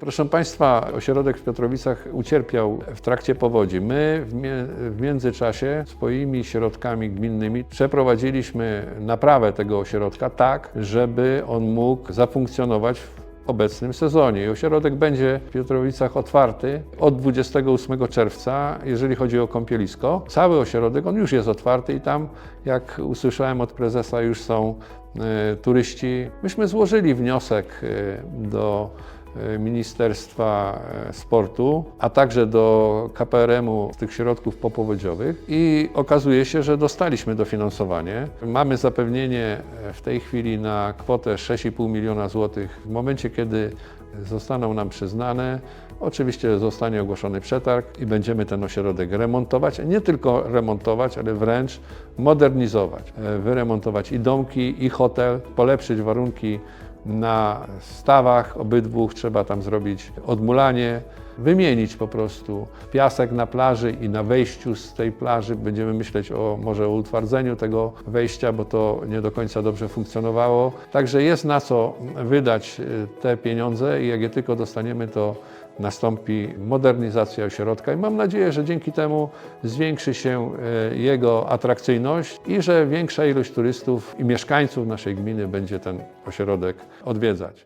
Proszę Państwa, ośrodek w Piotrowicach ucierpiał w trakcie powodzi. My w, międzyczasie swoimi środkami gminnymi przeprowadziliśmy naprawę tego ośrodka tak, żeby on mógł zafunkcjonować w obecnym sezonie. I ośrodek będzie w Piotrowicach otwarty od 28 czerwca, jeżeli chodzi o kąpielisko. Cały ośrodek, on już jest otwarty i tam, jak usłyszałem od prezesa, już są e, turyści. Myśmy złożyli wniosek e, do Ministerstwa e, Sportu, a także do KPRM-u tych środków popowodziowych i okazuje się, że dostaliśmy dofinansowanie. Mamy zapewnienie e, w tej chwili na kwotę 6,5 miliona złotych. W momencie, kiedy zostaną nam przyznane, oczywiście zostanie ogłoszony przetarg i będziemy ten ośrodek remontować. Nie tylko remontować, ale wręcz modernizować. Wyremontować i domki, i hotel, polepszyć warunki na stawach obydwu trzeba tam zrobić odmulanie, wymienić po prostu piasek na plaży i na wejściu z tej plaży. Będziemy myśleć o może o utwardzeniu tego wejścia, bo to nie do końca dobrze funkcjonowało. Także jest na co wydać y, te pieniądze i jak je tylko dostaniemy, to nastąpi modernizacja ośrodka i mam nadzieję, że dzięki temu zwiększy się y, jego atrakcyjność i że większa ilość turystów i mieszkańców naszej gminy będzie ten ośrodek odwiedzać.